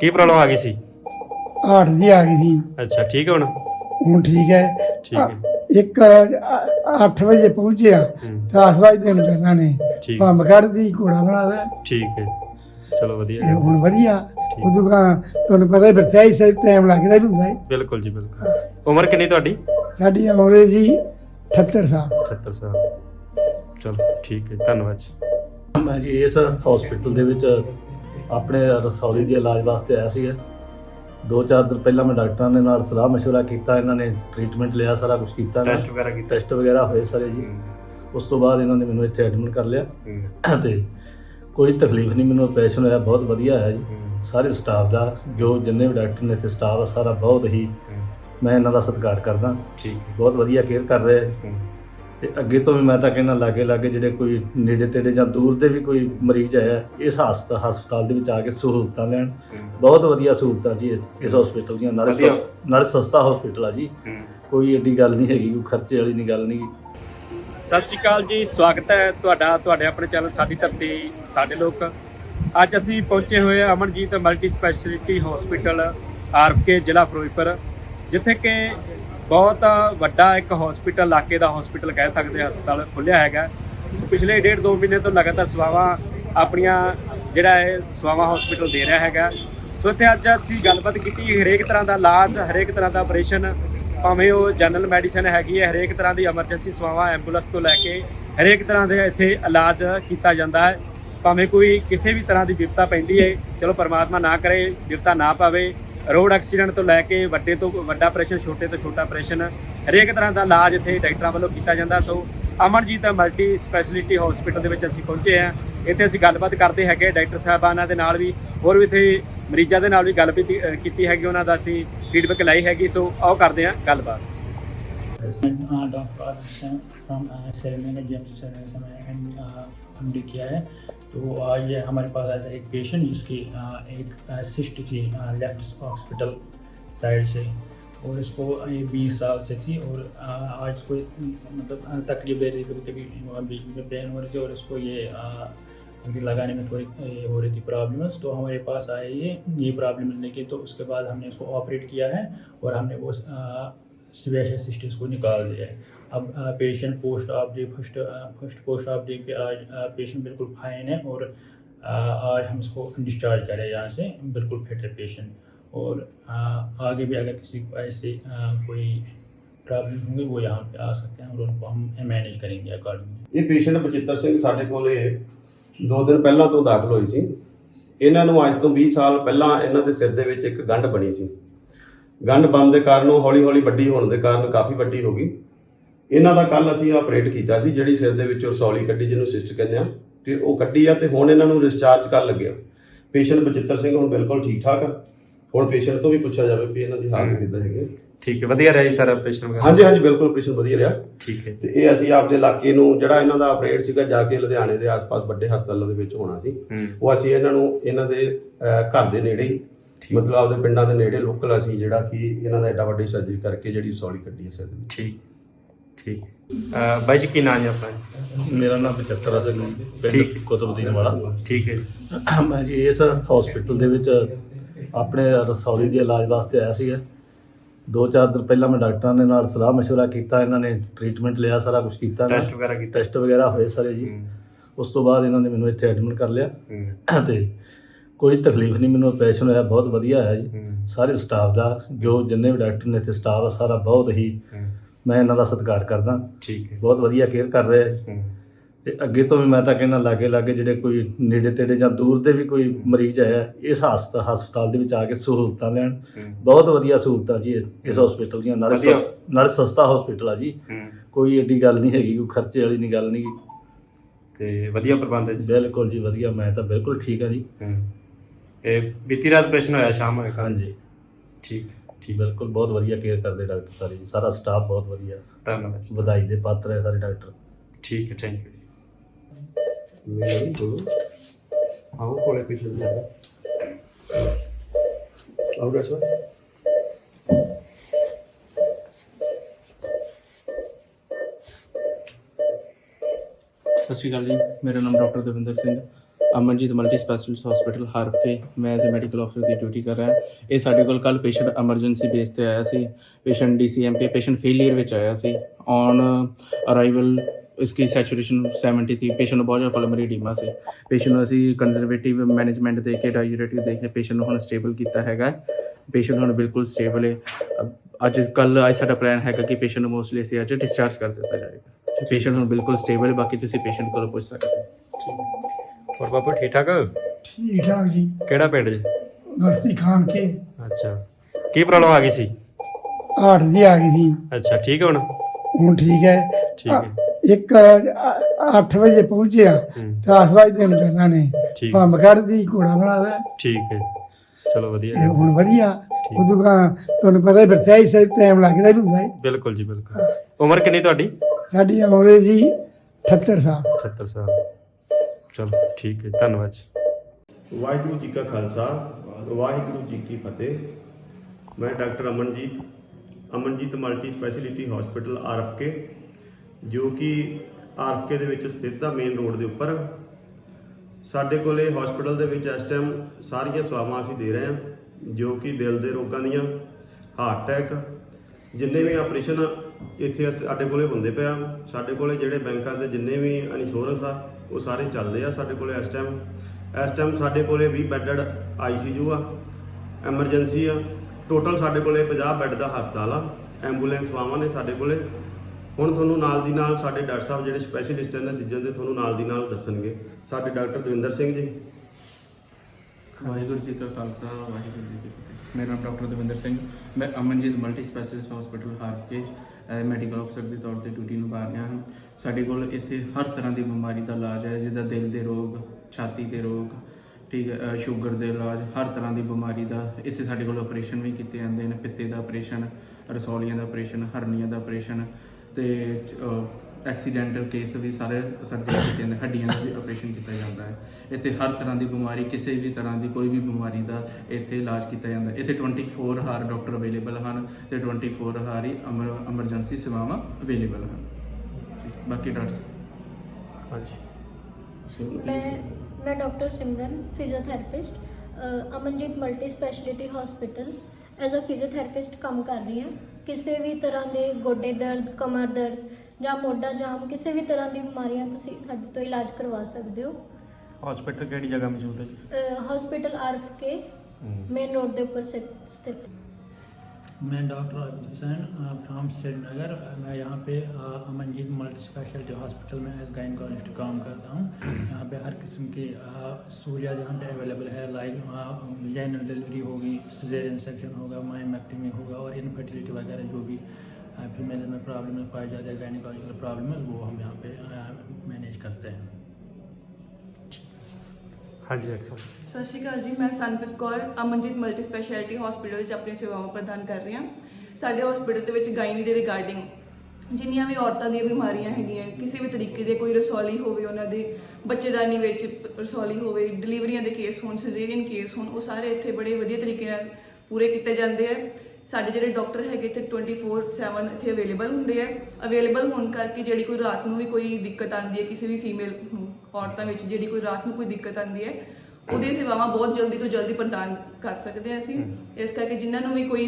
ਕੀ problem ਆ ਗਈ ਸੀ? Heart ਦੀ ਆ ਗਈ ਸੀ। ਅੱਛਾ ਠੀਕ ਹੈ ਹੁਣ? ਹੁਣ ਠੀਕ ਹੈ। ਠੀਕ ਹੈ। ਇੱਕ 8 ਵਜੇ ਪਹੁੰਚਿਆ ਹੂੰ, 10 ਵਜੇ ਦਿਨ ਕਹਿੰਦਾ ਨੇ। ਠੀਕ। ਭੰਮ ਕੱਢਦੀ ਘੋੜਾ ਬਣਾਦਾ ਠੀਕ ਹੈ। ਚਲੋ ਵਧੀਆ। ਹੁਣ ਵਧੀਆ। ਉਦੋਂ ਕਾ ਤੁਹਾਨੂੰ ਪਤਾ ਹੀ ਬੱਚਾ ਹੀ ਸਹੀ ਟਾਈਮ ਲੱਗਦਾ ਹੀ ਹੁੰਦਾ ਹੈ। ਬਿਲਕੁਲ ਜੀ ਬਿਲਕੁਲ। ਉਮਰ ਕਿੰਨੀ ਤੁਹਾਡੀ? ਸਾਡੀ ਉਮਰ ਹੈ ਜੀ 78 ਸਾਲ। 78 ਸਾਲ। ਚਲੋ ਠੀਕ ਹੈ। ਧੰਨਵਾਦ ਜੀ। ਮੈਂ ਜੀ ਇਸ ਹਸਪੀਟਲ ਦੇ ਵਿੱਚ ਆਪਣੇ ਰਸੌਲੀ ਦੇ ਇਲਾਜ ਵਾਸਤੇ ਆਇਆ ਸੀਗਾ ਦੋ ਚਾਰ ਦਿਨ ਪਹਿਲਾਂ ਮੈਂ ਡਾਕਟਰਾਂ ਦੇ ਨਾਲ ਸਲਾਹ مشورہ ਕੀਤਾ ਇਹਨਾਂ ਨੇ ਟ੍ਰੀਟਮੈਂਟ ਲਿਆ ਸਾਰਾ ਕੁਝ ਕੀਤਾ ਟੈਸਟ ਵਗੈਰਾ ਕੀਤਾ ਟੈਸਟ ਵਗੈਰਾ ਹੋਏ ਸਾਰੇ ਜੀ ਉਸ ਤੋਂ ਬਾਅਦ ਇਹਨਾਂ ਨੇ ਮੈਨੂੰ ਇੱਥੇ ਐਡਮਿਟ ਕਰ ਲਿਆ ਹੂੰ, ਤੇ ਕੋਈ ਤਕਲੀਫ ਨਹੀਂ ਮੈਨੂੰ ਆਪਰੇਸ਼ਨ ਹੋਇਆ ਬਹੁਤ ਵਧੀਆ ਹੋਇਆ ਜੀ ਹੂੰ, ਸਾਰੇ ਸਟਾਫ ਦਾ ਜੋ ਜਿੰਨੇ ਵੀ ਡਾਕਟਰ ਨੇ ਇੱਥੇ ਸਟਾਫ ਆ ਸਾਰਾ ਬਹੁਤ ਹੀ ਹੂੰ, ਮੈਂ ਇਹਨਾਂ ਦਾ ਸਤਿਕਾਰ ਕਰਦਾ ਠੀਕ ਹੈ ਬਹੁਤ ਵਧੀਆ ਕੇਅਰ ਕਰ ਰਹੇ ਆ। ਹੂੰ, ਤੇ ਅੱਗੇ ਤੋਂ ਵੀ ਮੈਂ ਤਾਂ ਕਹਿੰਦਾ ਲਾਗੇ ਲਾਗੇ ਜਿਹੜੇ ਕੋਈ ਨੇੜੇ ਤੇੜੇ ਜਾਂ ਦੂਰ ਦੇ ਵੀ ਕੋਈ ਮਰੀਜ਼ ਆਇਆ ਇਸ ਹਸਪਤਾਲ ਹਸਪਤਾਲ ਦੇ ਵਿੱਚ ਆ ਕੇ ਸਹੂਲਤਾਂ ਲੈਣ। ਬਹੁਤ ਵਧੀਆ ਸਹੂਲਤਾਂ ਜੀ ਇਸ- ਹਸਪੀਟਲ ਦੀਆਂ। ਨਾਲੇ ਸਸਤਾ ਹਸਪੀਟਲ ਆ ਜੀ। ਕੋਈ ਏਡੀ ਗੱਲ ਨਹੀਂ ਹੈਗੀ ਕੋਈ ਖਰਚੇ ਵਾਲੀ ਨਹੀਂ ਗੱਲ ਨਹੀਂ ਸਤਿ ਸ਼੍ਰੀ ਅਕਾਲ ਜੀ ਸਵਾਗਤ ਹੈ ਤੁਹਾਡਾ ਤੁਹਾਡੇ ਆਪਣੇ ਚੈਨਲ ਸਾਡੀ ਧਰਤੀ ਸਾਡੇ ਲੋਕ। ਅੱਜ ਅਸੀਂ ਪਹੁੰਚੇ ਹੋਏ ਹਾਂ Amanjit multi speciality hospital Harike ਜ਼ਿਲ੍ਹਾ ਫਿਰੋਜ਼ਪੁਰ ਜਿੱਥੇ ਕਿ ਬਹੁਤ ਵੱਡਾ ਇੱਕ ਹਸਪੀਟਲ ਇਲਾਕੇ ਦਾ ਹਸਪੀਟਲ ਕਹਿ ਸਕਦੇ ਹਸਪਤਾਲ ਖੁੱਲਿਆ ਹੈਗਾ। ਪਿਛਲੇ ਡੇਢ ਦੋ ਮਹੀਨੇ ਤੋਂ ਲਗਾਤਾਰ ਸੇਵਾਵਾਂ ਆਪਣੀਆਂ ਜਿਹੜਾ ਇਹ ਸੇਵਾਵਾਂ ਹਸਪੀਟਲ ਦੇ ਰਿਹਾ ਹੈਗਾ। ਸੋ ਇੱਥੇ ਅੱਜ ਅਸੀਂ ਗੱਲਬਾਤ ਕੀਤੀ, ਹਰੇਕ ਤਰ੍ਹਾਂ ਦਾ ਇਲਾਜ, ਹਰੇਕ ਤਰ੍ਹਾਂ ਦਾ ਆਪਰੇਸ਼ਨ ਭਾਵੇਂ ਉਹ ਜਨਰਲ ਮੈਡੀਸਨ ਹੈਗੀ ਹੈ, ਹਰੇਕ ਤਰ੍ਹਾਂ ਦੀ ਐਮਰਜੈਂਸੀ ਸੇਵਾਵਾਂ ਐਂਬੂਲੈਂਸ ਤੋਂ ਲੈ ਕੇ ਹਰੇਕ ਤਰ੍ਹਾਂ ਦੇ ਇੱਥੇ ਇਲਾਜ ਕੀਤਾ ਜਾਂਦਾ ਹੈ। ਭਾਵੇਂ ਕੋਈ ਕਿਸੇ ਵੀ ਤਰ੍ਹਾਂ ਦੀ ਵਿਪਤਾ ਪੈਂਦੀ ਹੈ, ਚਲੋ ਪਰਮਾਤਮਾ ਨਾ ਕਰੇ ਵਿਪਤਾ ਨਾ ਪਾਵੇ ਰੋਡ ਐਕਸੀਡੈਂਟ ਤੋਂ ਲੈ ਕੇ ਵੱਡੇ ਤੋਂ ਵੱਡਾ ਆਪਰੇਸ਼ਨ ਛੋਟੇ ਤੋਂ ਛੋਟਾ ਆਪਰੇਸ਼ਨ ਹਰੇਕ ਤਰ੍ਹਾਂ ਦਾ ਇਲਾਜ ਇੱਥੇ ਡਾਕਟਰਾਂ ਵੱਲੋਂ ਕੀਤਾ ਜਾਂਦਾ so Amanjit multi speciality hospital ਦੇ ਵਿੱਚ ਅਸੀਂ ਪਹੁੰਚੇ ਹਾਂ ਇੱਥੇ ਅਸੀਂ ਗੱਲਬਾਤ ਕਰਦੇ ਹੈਗੇ ਡਾਕਟਰ ਸਾਹਿਬਾਨਾਂ ਦੇ ਨਾਲ ਵੀ ਹੋਰ ਵੀ ਇੱਥੇ ਮਰੀਜ਼ਾਂ ਦੇ ਨਾਲ ਵੀ ਗੱਲ ਕੀਤੀ ਅ, ਕੀਤੀ ਹੈਗੀ ਉਹਨਾਂ ਦਾ ਅਸੀਂ ਫੀਡਬੈਕ ਲਈ ਹੈਗੀ ਸੋ ਆਓ ਕਰਦੇ ਹਾਂ ਗੱਲਬਾਤ uh, doctor Aditya from ceremony James ceremony M किया है तो आज हमारे पास आया था एक पेशेंट जिसकी एक सिस्ट थी लेफ़्ट हॉस्पिटल साइड से। और इसको ये बीस साल से थी और आज इसको मतलब तकलीफ़ दे रही थी कभी कभी बीच में पेन हो रही थी और इसको ये लगाने में थोड़ी हो रही थी प्रॉब्लम्स तो हमारे पास आए ये ये प्रॉब्लम मिलने की तो उसके बाद हमने इसको ऑपरेट किया है और हमने वो सिवेश सिस्टर्स को निकाल दिया है। अब patient post op day first first post op day पे आज पेशेंट बिल्कुल फाइन है और अ, आज हम इसको डिस्चार्ज करें यहाँ से बिल्कुल फिट है पेशेंट और अ, आगे भी अगर किसी को ऐसे अ, कोई प्रॉब्लम होंगी वो यहाँ पे आ सकते हैं और उनको हम मैनेज करेंगे अकॉर्डिंगली ਇਹ ਪੇਸ਼ੈਂਟ ਬਚਿੱਤਰ ਸਿੰਘ ਸਾਡੇ ਕੋਲ ਇਹ ਦੋ ਦਿਨ ਪਹਿਲਾਂ ਤੋਂ ਦਾਖਲ ਹੋਈ ਸੀ ਇਹਨਾਂ ਨੂੰ ਅੱਜ ਤੋਂ 20 ਸਾਲ ਪਹਿਲਾਂ ਇਹਨਾਂ ਦੇ ਸਿਰ ਦੇ ਵਿੱਚ ਇੱਕ ਗੰਢ ਬਣੀ ਸੀ ਗੰਢ ਬਣਨ ਦੇ ਕਾਰਨ ਉਹ ਹੌਲੀ ਹੌਲੀ ਵੱਡੀ ਹੋਣ ਦੇ ਕਾਰਨ ਕਾਫੀ ਵੱਡੀ ਹੋ ਗਈ ਇਹਨਾਂ ਦਾ ਕੱਲ ਅਸੀਂ ਆਪਰੇਟ ਕੀਤਾ ਸੀ ਜਿਹੜੀ ਸਿਰ ਦੇ ਵਿੱਚੋਂ ਰਸੌਲੀ ਕੱਢੀ ਜਿਹਨੂੰ ਸਿਸਟ ਕਹਿੰਦੇ ਆ ਤੇ ਉਹ ਕੱਢੀ ਆ ਤੇ ਹੁਣ ਇਹਨਾਂ ਨੂੰ ਡਿਸਚਾਰਜ ਕਰਨ ਲੱਗਿਆ ਪੇਸ਼ੈਂਟ ਬਚਿੱਤਰ ਸਿੰਘ ਹੁਣ ਬਿਲਕੁਲ ਠੀਕ ਠਾਕ ਆ। ਹੁਣ ਪੇਸ਼ੈਂਟ ਤੋਂ ਵੀ ਪੁੱਛਿਆ ਜਾਵੇ ਵੀ ਇਹਨਾਂ ਦੀ ਹਾਲਤ ਕਿੱਦਾਂ ਹੈਗੀ। ਠੀਕ ਹੈ ਵਧੀਆ ਰਿਹਾ ਜੀ ਸਾਰਾ ਆਪਰੇਸ਼ਨ ਵਗੈਰਾ? ਹਾਂਜੀ ਹਾਂਜੀ ਬਿਲਕੁਲ ਆਪਰੇਸ਼ਨ ਵਧੀਆ ਰਿਹਾ। ਠੀਕ ਹੈ। ਤੇ ਇਹ ਅਸੀਂ ਆਪਦੇ ਇਲਾਕੇ ਨੂੰ ਜਿਹੜਾ ਇਹਨਾਂ ਦਾ ਆਪਰੇਟ ਸੀਗਾ ਜਾ ਕੇ ਲੁਧਿਆਣੇ ਦੇ ਆਸ-ਪਾਸ ਵੱਡੇ ਹਸਪਤਾਲਾਂ ਦੇ ਵਿੱਚ ਹੋਣਾ ਸੀ। ਉਹ ਅਸੀਂ ਇਹਨਾਂ ਨੂੰ ਇਹਨਾਂ ਦੇ ਘਰ ਦੇ ਨੇੜੇ ਹੀ। ਮਤਲਬ ਆਪਦੇ ਪਿੰਡਾਂ ਦੇ ਨੇੜੇ ਲੋਕਲ ਅਸੀਂ ਜਿਹੜਾ ਕਿ ਇਹਨਾਂ ਦਾ ਐਡਾ ਵੱਡੀ ਸਰਜਰੀ ਕਰਕੇ ਜਿਹੜੀ ਸੌਲੀ ਕੱਢੀ ਹੈ ਸਿਰ ਦੇ ਠੀਕ। ਠੀਕ ਅਹ ਬਾਈ ਜੀ ਕੀ ਨਾਮ ਹੈ ਆਪਣਾ ਮੇਰਾ ਨਾਮ ਬਚਿੱਤਰ ਸਿੰਘ ਜੀ, ਠੀਕ। ਪਿੰਡ ਕੁਤਬਦੀਨ ਵਾਲਾ ਠੀਕ ਹੈ ਜੀ ਮੈਂ ਜੀ ਇਸ ਹਸਪੀਟਲ ਦੇ ਵਿੱਚ ਆਪਣੇ ਰਸੌਲੀ ਦੇ ਇਲਾਜ ਵਾਸਤੇ ਆਇਆ ਸੀਗਾ ਦੋ ਚਾਰ ਦਿਨ ਪਹਿਲਾਂ ਮੈਂ ਡਾਕਟਰਾਂ ਦੇ ਨਾਲ ਸਲਾਹ مشورہ ਕੀਤਾ ਇਹਨਾਂ ਨੇ ਟ੍ਰੀਟਮੈਂਟ ਲਿਆ ਸਾਰਾ ਕੁਝ ਕੀਤਾ ਟੈਸਟ ਵਗੈਰਾ ਕੀਤਾ ਟੈਸਟ ਵਗੈਰਾ ਹੋਏ ਸਾਰੇ ਜੀ ਹੂੰ, ਉਸ ਤੋਂ ਬਾਅਦ ਇਹਨਾਂ ਨੇ ਮੈਨੂੰ ਇੱਥੇ ਐਡਮਿਟ ਕਰ ਲਿਆ ਹੂੰ, ਤੇ ਕੋਈ ਤਕਲੀਫ ਨਹੀਂ ਮੈਨੂੰ ਆਪਰੇਸ਼ਨ ਹੋਇਆ ਬਹੁਤ ਵਧੀਆ ਹੋਇਆ ਜੀ ਹੂੰ, ਸਾਰੇ ਸਟਾਫ ਦਾ ਜੋ ਜਿੰਨੇ ਵੀ ਡਾਕਟਰ ਨੇ ਇੱਥੇ ਸਟਾਫ ਆ ਸਾਰਾ ਬਹੁਤ ਹੀ ਹੂੰ, ਮੈਂ ਇਹਨਾਂ ਦਾ ਸਤਿਕਾਰ ਕਰਦਾ। ਠੀਕ ਹੈ। ਬਹੁਤ ਵਧੀਆ ਕੇਅਰ ਕਰ ਰਹੇ ਆ। ਹੂੰ, ਤੇ ਅੱਗੇ ਤੋਂ ਵੀ ਮੈਂ ਤਾਂ ਕਹਿੰਦਾ ਲਾਗੇ ਲਾਗੇ ਜਿਹੜੇ ਕੋਈ ਨੇੜੇ ਤੇੜੇ ਜਾਂ ਦੂਰ ਦੇ ਵੀ ਕੋਈ ਮਰੀਜ਼ ਆਇਆ ਇਸ ਹਸਪਤਾਲ ਹਸਪਤਾਲ ਦੇ ਵਿੱਚ ਆ ਕੇ ਸਹੂਲਤਾਂ ਲੈਣ। ਬਹੁਤ ਵਧੀਆ ਸਹੂਲਤਾਂ ਜੀ ਇਸ- ਇਸ ਹਸਪੀਟਲ ਦੀਆਂ। ਨਾਲੇ ਵਧੀਆ। ਸਸ- ਨਾਲੇ ਸਸਤਾ ਹਸਪੀਟਲ ਆ ਜੀ। ਹੂੰ। ਕੋਈ ਏਡੀ ਗੱਲ ਨਹੀਂ ਹੈਗੀ ਕੋਈ ਖਰਚੇ ਵਾਲੀ ਨਹੀਂ ਗੱਲ ਨਹੀਂ ਤੇ ਵਧੀਆ ਪ੍ਰਬੰਧ ਹੈ ਜੀ। ਬਿਲਕੁਲ ਜੀ ਵਧੀਆ ਮੈਂ ਤਾਂ ਬਿਲਕੁਲ ਠੀਕ ਹਾਂ ਜੀ। ਹੂੰ। ਇਹ ਬੀਤੀ ਰਾਤ ਆਪਰੇਸ਼ਨ ਹੋਇਆ ਸ਼ਾਮ ਹੋਇਆ ਹਾਂਜੀ। ਠੀਕ। ਠੀਕ ਬਿਲਕੁਲ ਬਹੁਤ ਵਧੀਆ ਕੇਅਰ ਕਰਦੇ ਡਾਕਟਰ ਸਾਰੇ ਜੀ ਸਾਰਾ ਸਟਾਫ ਬਹੁਤ ਵਧੀਆ। ਧੰਨਵਾਦ ਜੀ। ਵਧਾਈ ਦੇ ਪਾਤਰ ਹੈ ਸਾਰੇ ਡਾਕਟਰ ਠੀਕ ਹੈ ਥੈਂਕ ਯੂ ਜੀ। ਮੇਰੇ ਵੀ ਬੋਲੋ ਆਓ ਕੋਲੇ ਪੇਸ਼ੈਂਟ ਜਾ। ਆਓ ਡਾਕਟਰ ਸਤਿ ਸ਼੍ਰੀ ਅਕਾਲ ਜੀ ਮੇਰਾ ਨਾਮ doctor Davinder Singh Amanjit multi specialist hospital Harike ਮੈਂ ਐਜ਼ ਮੈਡੀਕਲ ਅਫਸਰ ਦੀ ਡਿਊਟੀ ਕਰ ਰਿਹਾ। ਇਹ ਸਾਡੇ ਕੋਲ ਕੱਲ ਪੇਸ਼ੈਂਟ ਐਮਰਜੈਂਸੀ ਬੇਸ ਤੇ ਆਇਆ ਸੀ। ਪੇਸ਼ੈਂਟ ਡੀਸੀਐਮਪੀ ਪੇਸ਼ੈਂਟ ਫੇਲਿਅਰ ਵਿੱਚ ਆਇਆ ਸੀ। ਔਨ ਅਰਾਈਵਲ ਇਸकी ਸੈਚੂਰੇਸ਼ਨ 70 ਥੀ ਪੇਸ਼ੈਂਟ ਨੂੰ ਬਹੁਤ ਜ਼ਿਆਦਾ ਪਲਮਰੀ ਡੀਮਾ ਸੀ। ਪੇਸ਼ੈਂਟ ਨੂੰ ਅਸੀਂ ਕੰਜ਼ਰਵੇਟਿਵ ਮੈਨੇਜਮੈਂਟ ਦੇ ਕੇ ਡਾਇੂਰੇਟਿਕ ਦੇ ਕੇ ਪੇਸ਼ੈਂਟ ਨੂੰ ਹੁਣ ਸਟੇਬਲ ਕੀਤਾ ਹੈਗਾ ਪੇਸ਼ੈਂਟ ਹੁਣ ਬਿਲਕੁਲ ਸਟੇਬਲ ਹੈ ਅੱਜ ਕੱਲ ਅੱਜ ਸਾਡਾ ਪਲਾਨ ਹੈਗਾ ਕਿ ਪੇਸ਼ੈਂਟ ਨੂੰ ਮੋਸਟਲੀ ਅਸੀਂ ਅੱਜ ਡਿਸਚਾਰਜ ਕਰ ਦਿੱਤਾ ਜਾਏਗਾ। ਪੇਸ਼ੈਂਟ ਹੁਣ ਬਿਲਕੁਲ ਸਟੇਬਲ ਹੈ ਬਾਕੀ ਤੁਸੀਂ ਪੇਸ਼ੈਂਟ ਕੋਲੋਂ ਪੁੱਛ ਸਕਦੇ ਹੋ। ਹੋਰ ਬਾਪੂ ਠੀਕ ਠਾਕ ਠੀਕ ਠਾਕ ਜੀ। ਕਿਹੜਾ ਪਿੰਡ ਜੀ? ਬਸਤੀ ਖਾਨ ਕੇ। ਅੱਛਾ। ਕੀ ਪ੍ਰੋਬਲਮ ਆ ਗਈ ਸੀ? ਹਾਰਟ ਦੀ ਆ ਗਈ ਸੀ। ਅੱਛਾ ਠੀਕ ਹੈ ਹੁਣ? ਹੁਣ ਠੀਕ ਹੈ। ਠੀਕ ਹੈ। ਇੱਕ 8 ਵਜੇ ਪਹੁੰਚਿਆ ਹੂੰ, 10 ਵਜੇ ਦਿਨ ਕਹਿੰਦਾ ਨੇ। ਭੰਮ ਕੱਢਦੀ ਘੋੜਾ ਬਣਾਦਾ ਠੀਕ ਹੈ। ਚਲੋ ਵਧੀਆ। ਹੁਣ ਵਧੀਆ। ਉਦੋਂ ਕਾ ਤੁਹਾਨੂੰ ਪਤਾ ਹੀ ਬੱਚਾ ਹੀ ਸੇ ਟਾਈਮ ਲੱਗਦਾ ਹੀ ਹੁੰਦਾ ਹੈ। ਬਿਲਕੁਲ ਜੀ ਬਿਲਕੁਲ। ਉਮਰ ਕਿੰਨੀ ਤੁਹਾਡੀ? ਸਾਡੀ ਉਮਰ ਜੀ 78 ਸਾਲ। 78 ਸਾਲ। ਚਲੋ, ਠੀਕ ਹੈ, ਧੰਨਵਾਦ ਜੀ। ਵਾਹਿਗੁਰੂ ਜੀ ਕਾ ਖਾਲਸਾ, ਵਾਹਿਗੁਰੂ ਜੀ ਕੀ ਫਤਿਹ। ਮੈਂ doctor Amanjit Amanjit multi speciality hospital Harike ਜੋ ਕਿ ਆਰਫਕੇ ਦੇ ਵਿੱਚ ਸਥਿਤ ਆ, ਮੇਨ ਰੋਡ ਦੇ ਉੱਪਰ। ਸਾਡੇ ਕੋਲੇ ਹਸਪੀਟਲ ਦੇ ਵਿੱਚ ਇਸ ਟਾਈਮ ਸਾਰੀਆਂ ਸੇਵਾਵਾਂ ਅਸੀਂ ਦੇ ਰਹੇ ਹਾਂ, ਜੋ ਕਿ ਦਿਲ ਦੇ ਰੋਗਾਂ ਦੀਆਂ, ਹਾਰਟ ਅਟੈਕ, ਜਿੰਨੇ ਵੀ ਆਪਰੇਸ਼ਨ ਇੱਥੇ ਅਸ- ਸਾਡੇ ਕੋਲੇ ਹੁੰਦੇ ਪਿਆ ਸਾਡੇ ਕੋਲੇ ਜਿਹੜੇ ਬੈਂਕਾਂ ਦੇ ਜਿੰਨੇ ਵੀ ਇੰਸ਼ੋਰੈਂਸ ਆ ਉਹ ਸਾਰੇ ਚੱਲਦੇ ਆ ਸਾਡੇ ਕੋਲੇ ਇਸ ਟਾਈਮ ਇਸ ਟਾਈਮ ਸਾਡੇ ਕੋਲੇ 20 ਬੈੱਡਡ ਆਈਸੀਯੂ ਆ ਐਮਰਜੈਂਸੀ ਆ। ਟੋਟਲ ਸਾਡੇ ਕੋਲੇ 50 ਬੈੱਡ ਦਾ ਹਸਪਤਾਲ ਆ। ਐਂਬੂਲੈਂਸ ਸੇਵਾਵਾਂ ਨੇ ਸਾਡੇ ਕੋਲੇ। ਹੁਣ ਤੁਹਾਨੂੰ ਨਾਲ ਦੀ ਨਾਲ ਸਾਡੇ ਡਾਕਟਰ ਸਾਹਿਬ ਜਿਹੜੇ ਸਪੈਸ਼ਲਿਸਟ ਇਹਨਾਂ ਚੀਜ਼ਾਂ ਦੇ ਤੁਹਾਨੂੰ ਨਾਲ ਦੀ ਨਾਲ ਦੱਸਣਗੇ। ਸਾਡੇ ਡਾਕਟਰ ਦਵਿੰਦਰ ਸਿੰਘ ਜੀ। ਵਾਹਿਗੁਰੂ ਜੀ ਕਾ ਖਾਲਸਾ, ਵਾਹਿਗੁਰੂ ਜੀ ਕੀ ਫਤਿਹ। ਮੇਰਾ ਨਾਮ ਡਾਕਟਰ ਦਵਿੰਦਰ ਸਿੰਘ, ਮੈਂ Amanjit multi specialist hospital Harike medical ਅਫਸਰ ਦੇ ਤੌਰ ਤੇ ਡਿਊਟੀ ਨਿਭਾ ਰਿਹਾ ਹਾਂ। ਸਾਡੇ ਕੋਲ ਇੱਥੇ ਹਰ ਤਰ੍ਹਾਂ ਦੀ ਬਿਮਾਰੀ ਦਾ ਇਲਾਜ ਹੈ, ਜਿੱਦਾਂ ਦਿਲ ਦੇ ਰੋਗ, ਛਾਤੀ ਦੇ ਰੋਗ, ਠੀਕ ਹੈ ਸ਼ੂਗਰ ਦੇ ਇਲਾਜ, ਹਰ ਤਰ੍ਹਾਂ ਦੀ ਬਿਮਾਰੀ ਦਾ ਇੱਥੇ ਸਾਡੇ ਕੋਲ ਆਪਰੇਸ਼ਨ ਵੀ ਕੀਤੇ ਜਾਂਦੇ ਨੇ। ਪਿੱਤੇ ਦਾ ਆਪਰੇਸ਼ਨ, ਰਸੌਲੀਆਂ ਦਾ ਆਪਰੇਸ਼ਨ, ਹਰਨੀਆਂ ਦਾ ਆਪਰੇਸ਼ਨ ਤੇ ਐਕਸੀਡੈਂਟਲ ਕੇਸ ਵੀ ਸਾਰੇ ਸਰਜਰੀ ਕੀਤੇ ਜਾਂਦੇ ਹੱਡੀਆਂ ਦਾ ਵੀ ਆਪਰੇਸ਼ਨ ਕੀਤਾ ਜਾਂਦਾ ਹੈ। ਇੱਥੇ ਹਰ ਤਰ੍ਹਾਂ ਦੀ ਬਿਮਾਰੀ ਕਿਸੇ ਵੀ ਤਰ੍ਹਾਂ ਦੀ ਕੋਈ ਵੀ ਬਿਮਾਰੀ ਦਾ ਇੱਥੇ ਇਲਾਜ ਕੀਤਾ ਜਾਂਦਾ ਹੈ। ਇੱਥੇ 24 ਹਾਰ ਡਾਕਟਰ ਅਵੇਲੇਬਲ ਹਨ ਤੇ 24 ਹਾਰ ਹੀ ਐਮਰਜੈਂਸੀ ਸੇਵਾਵਾਂ ਅਵੇਲੇਬਲ ਹਨ। ਬਾਕੀ ਡਾਕਟਰ ਹਾਂਜੀ। ਮੈਂ ਮੈਂ doctor Simran physiotherapist Amanjit multi speciality hospital as uh physiotherapist ਕੰਮ ਕਰ ਰਹੀ ਹਾਂ। ਕਿਸੇ ਵੀ ਤਰ੍ਹਾਂ ਦੇ ਗੋਡੇ ਦਰਦ ਕਮਰ ਦਰਦ ਜਾਂ ਮੋਢਾ ਜਾਮ ਕਿਸੇ ਵੀ ਤਰ੍ਹਾਂ ਦੀ ਬਿਮਾਰੀਆਂ ਤੁਸੀਂ ਸਾਡੇ ਤੋਂ ਇਲਾਜ ਕਰਵਾ ਸਕਦੇ ਹੋ ਹਸਪੀਟਲ ਕਿਹੜੀ ਜਗ੍ਹਾ ਮੌਜੂਦ ਹੈ ਜੀ ਹਸਪੀਟਲ ਆਰਫ ਕੇ ਮੇਨ ਰੋਡ ਦੇ ਉੱਪਰ ਸਥਿ- ਸਥਿਤ मैं डॉक्टर अबिद हुसैन फ्राम श्रीनगर मैं यहाँ पे अ, अमनजीत मल्टी स्पेशलिटी हॉस्पिटल में एज गायनकोलॉजिस्ट काम करता हूँ यहाँ पे हर किस्म की अ, सहूलियात यहाँ पे अवेलेबल है लाइक जनरल डिलीवरी होगी सिजेरियन सेक्शन होगा माइमेक्टमी होगा और इनफर्टिलिटी वगैरह जो भी फीमेल में प्रॉब्लम पाई जाती है गायनकोलॉजिकल प्रॉब्लम है वो हम यहाँ पे मैनेज करते हैं ਹਾਂਜੀ ਡਾਕਟਰ ਸਾਹਿਬ ਸਤਿ ਸ਼੍ਰੀ ਅਕਾਲ ਜੀ ਮੈਂ Sampat Kaur Amanjit multi speciality hospital ਵਿੱਚ ਆਪਣੀ ਸੇਵਾਵਾਂ ਪ੍ਰਦਾਨ ਕਰ ਰਹੀ ਹਾਂ ਸਾਡੇ ਹਸਪੀਟਲ ਦੇ ਵਿੱਚ ਗਾਇਨੀ ਦੇ ਰਿਗਾਰਡਿੰਗ ਜਿੰਨੀਆਂ ਵੀ ਔਰਤਾਂ ਦੀਆਂ ਬਿਮਾਰੀਆਂ ਹੈਗੀਆਂ ਕਿਸੇ ਵੀ ਤਰੀਕੇ ਦੇ ਕੋਈ ਰਸੌਲੀ ਹੋਵੇ ਉਹਨਾਂ ਦੇ ਬੱਚੇਦਾਨੀ ਵਿੱਚ ਰਸੌਲੀ ਹੋਵੇ ਡਿਲੀਵਰੀਆਂ ਦੇ ਕੇਸ ਹੋਣ ਸਿਜ਼ੇਰੀਅਨ ਕੇਸ ਹੋਣ ਉਹ ਸਾਰੇ ਇੱਥੇ ਬੜੇ ਵਧੀਆ ਤਰੀਕੇ ਨਾਲ ਪੂਰੇ ਕੀਤੇ ਜਾਂਦੇ ਆ ਸਾਡੇ ਜਿਹੜੇ ਡਾਕਟਰ ਹੈਗੇ ਇੱਥੇ 24/7 ਇੱਥੇ ਅਵੇਲੇਬਲ ਹੁੰਦੇ ਆ। ਅਵੇਲੇਬਲ ਹੋਣ ਕਰਕੇ ਜਿਹੜੀ ਕੋਈ ਰਾਤ ਨੂੰ ਵੀ ਕੋਈ ਦਿੱਕਤ ਆਉਂਦੀ ਹੈ ਕਿਸੇ ਵੀ ਫੀਮੇਲ ਔਰਤਾਂ ਵਿੱਚ ਜਿਹੜੀ ਕੋਈ ਰਾਤ ਨੂੰ ਕੋਈ ਦਿੱਕਤ ਆਉਂਦੀ ਹੈ ਉਹਦੀ ਸੇਵਾਵਾਂ ਬਹੁਤ ਜਲਦੀ ਤੋਂ ਜਲਦੀ ਪ੍ਰਦਾਨ ਕਰ ਸਕਦੇ ਹਾਂ ਅਸੀਂ। ਇਸ ਕਰਕੇ ਜਿਨ੍ਹਾਂ ਨੂੰ ਵੀ ਕੋਈ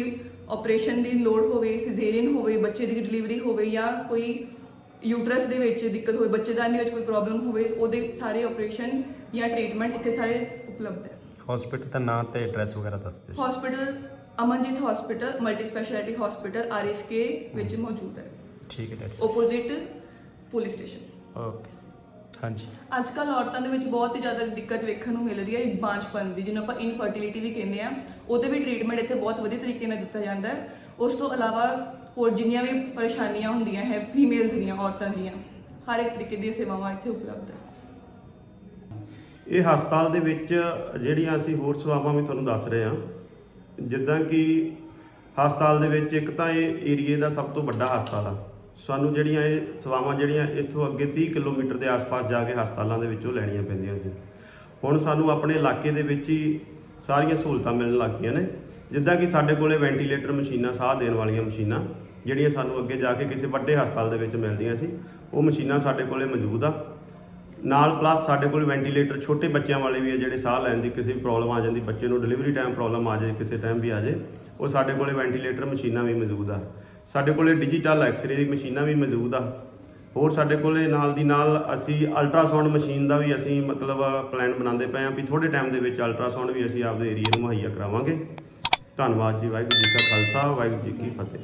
ਆਪਰੇਸ਼ਨ ਦੀ ਲੋੜ ਹੋਵੇ ਸਿਜ਼ੇਰੀਅਨ ਹੋਵੇ ਬੱਚੇ ਦੀ ਡਿਲੀਵਰੀ ਹੋਵੇ ਜਾਂ ਕੋਈ ਯੂਟਰਸ ਦੇ ਵਿੱਚ ਦਿੱਕਤ ਹੋਵੇ ਬੱਚੇਦਾਨੀ ਵਿੱਚ ਕੋਈ ਪ੍ਰੋਬਲਮ ਹੋਵੇ ਉਹਦੇ ਸਾਰੇ ਆਪਰੇਸ਼ਨ ਜਾਂ ਟ੍ਰੀਟਮੈਂਟ ਇੱਥੇ ਸਾਰੇ ਉਪਲਬਧ ਹੈ। ਹਸਪੀਟਲ ਦਾ ਨਾਮ ਤੇ ਐਡਰੈਸ ਵਗੈਰਾ ਦੱਸ ਦਿਓ hospital Amanjeet hospital multi speciality hospital RFK ਵਿੱਚ ਮੌਜੂਦ ਹੈ। ਠੀਕ ਹੈ doctor opposite police station okay ਹਾਂਜੀ। ਅੱਜ ਕੱਲ ਔਰਤਾਂ ਦੇ ਵਿੱਚ ਬਹੁਤ ਹੀ ਜ਼ਿਆਦਾ ਦਿੱਕਤ ਵੇਖਣ ਨੂੰ ਮਿਲ ਰਹੀ ਹੈ ਬਾਂਝਪਨ ਦੀ ਜਿਹਨੂੰ ਆਪਾਂ ਇਨਫਰਟੀਲਿਟੀ ਵੀ ਕਹਿੰਦੇ ਆ ਉਹਦੇ ਵੀ ਟ੍ਰੀਟਮੈਂਟ ਇੱਥੇ ਬਹੁਤ ਵਧੀਆ ਤਰੀਕੇ ਨਾਲ ਦਿੱਤਾ ਜਾਂਦਾ ਹੈ। ਉਸ ਤੋਂ ਇਲਾਵਾ ਹੋਰ ਜਿੰਨੀਆਂ ਵੀ ਪਰੇਸ਼ਾਨੀਆਂ ਹੁੰਦੀਆਂ ਹੈ ਫੀਮੇਲਸ ਦੀਆਂ ਔਰਤਾਂ ਦੀਆਂ ਹਰ ਇੱਕ ਤਰੀਕੇ ਦੀਆਂ ਸੇਵਾਵਾਂ ਇੱਥੇ ਉਪਲਬਧ ਹੈ। ਇਹ ਹਸਪਤਾਲ ਦੇ ਵਿੱਚ ਜਿਹੜੀਆਂ ਅਸੀਂ ਹੋਰ ਸੇਵਾਵਾਂ ਵੀ ਤੁਹਾਨੂੰ ਦੱਸ ਰਹੇ ਹਾਂ ਜਿੱਦਾਂ ਕਿ ਹਸਪਤਾਲ ਦੇ ਵਿੱਚ ਇੱਕ ਤਾਂ ਇਹ ਏਰੀਏ ਦਾ ਸਭ ਤੋਂ ਵੱਡਾ ਹਸਪਤਾਲ ਆ। ਸਾਨੂੰ ਜਿਹੜੀਆਂ ਇਹ ਸੇਵਾਵਾਂ ਜਿਹੜੀਆਂ ਇੱਥੋਂ ਅੱਗੇ 30 ਕਿਲੋਮੀਟਰ ਦੇ ਆਸ-ਪਾਸ ਜਾ ਕੇ ਹਸਪਤਾਲਾਂ ਦੇ ਵਿੱਚੋਂ ਲੈਣੀਆਂ ਪੈਂਦੀਆਂ ਸੀ। ਹੁਣ ਸਾਨੂੰ ਆਪਣੇ ਇਲਾਕੇ ਦੇ ਵਿੱਚ ਹੀ ਸਾਰੀਆਂ ਸਹੂਲਤਾਂ ਮਿਲਣ ਲੱਗ ਗਈਆਂ ਨੇ। ਜਿੱਦਾਂ ਕਿ ਸਾਡੇ ਕੋਲੇ ਵੈਂਟੀਲੇਟਰ ਮਸ਼ੀਨਾਂ, ਸਾਹ ਦੇਣ ਵਾਲੀਆਂ ਮਸ਼ੀਨਾਂ, ਜਿਹੜੀਆਂ ਸਾਨੂੰ ਅੱਗੇ ਜਾ ਕੇ ਕਿਸੇ ਵੱਡੇ ਹਸਪਤਾਲ ਦੇ ਵਿੱਚ ਮਿਲਦੀਆਂ ਸੀ, ਉਹ ਮਸ਼ੀਨਾਂ ਸਾਡੇ ਕੋਲੇ ਮੌਜੂਦ ਆ। ਨਾਲ ਪਲੱਸ ਸਾਡੇ ਕੋਲ ਵੈਂਟੀਲੇਟਰ ਛੋਟੇ ਬੱਚਿਆਂ ਵਾਲੇ ਵੀ ਆ, ਜਿਹੜੇ ਸਾਹ ਲੈਣ ਦੀ ਕਿਸੇ ਵੀ ਪ੍ਰੋਬਲਮ ਆ ਜਾਂਦੀ, ਬੱਚੇ ਨੂੰ ਡਿਲੀਵਰੀ ਟਾਈਮ ਪ੍ਰੋਬਲਮ ਆ ਜਾਏ, ਕਿਸੇ ਟਾਈਮ ਵੀ ਆ ਜਾਏ, ਉਹ ਸਾਡੇ ਕੋਲੇ ਵੈਂਟੀਲੇਟਰ ਮਸ਼ੀਨਾਂ ਵੀ ਮੌਜੂਦ ਆ। ਸਾਡੇ ਕੋਲੇ ਡਿਜੀਟਲ ਐਕਸ-ਰੇ ਦੀ ਮਸ਼ੀਨਾਂ ਵੀ ਮੌਜੂਦ ਆ। ਹੋਰ ਸਾਡੇ ਕੋਲੇ ਨਾਲ ਦੀ ਨਾਲ ਅਸੀਂ ਅਲਟਰਾਸਾਊਂਡ ਮਸ਼ੀਨ ਦਾ ਵੀ ਅਸੀਂ ਮਤਲਬ ਪਲਾਨ ਬਣਾਉਂਦੇ ਪਏ ਹਾਂ ਵੀ ਥੋੜੇ ਟਾਈਮ ਦੇ ਵਿੱਚ ਅਲਟਰਾਸਾਊਂਡ ਵੀ ਅਸੀਂ ਆਪਦੇ ਏਰੀਆ ਨੂੰ ਮੁਹੱਈਆ ਕਰਾਵਾਂਗੇ। ਧੰਨਵਾਦ ਜੀ, ਵਾਹਿਗੁਰੂ ਜੀ ਕਾ ਖਾਲਸਾ, ਵਾਹਿਗੁਰੂ ਜੀ ਕੀ ਫਤਿਹ।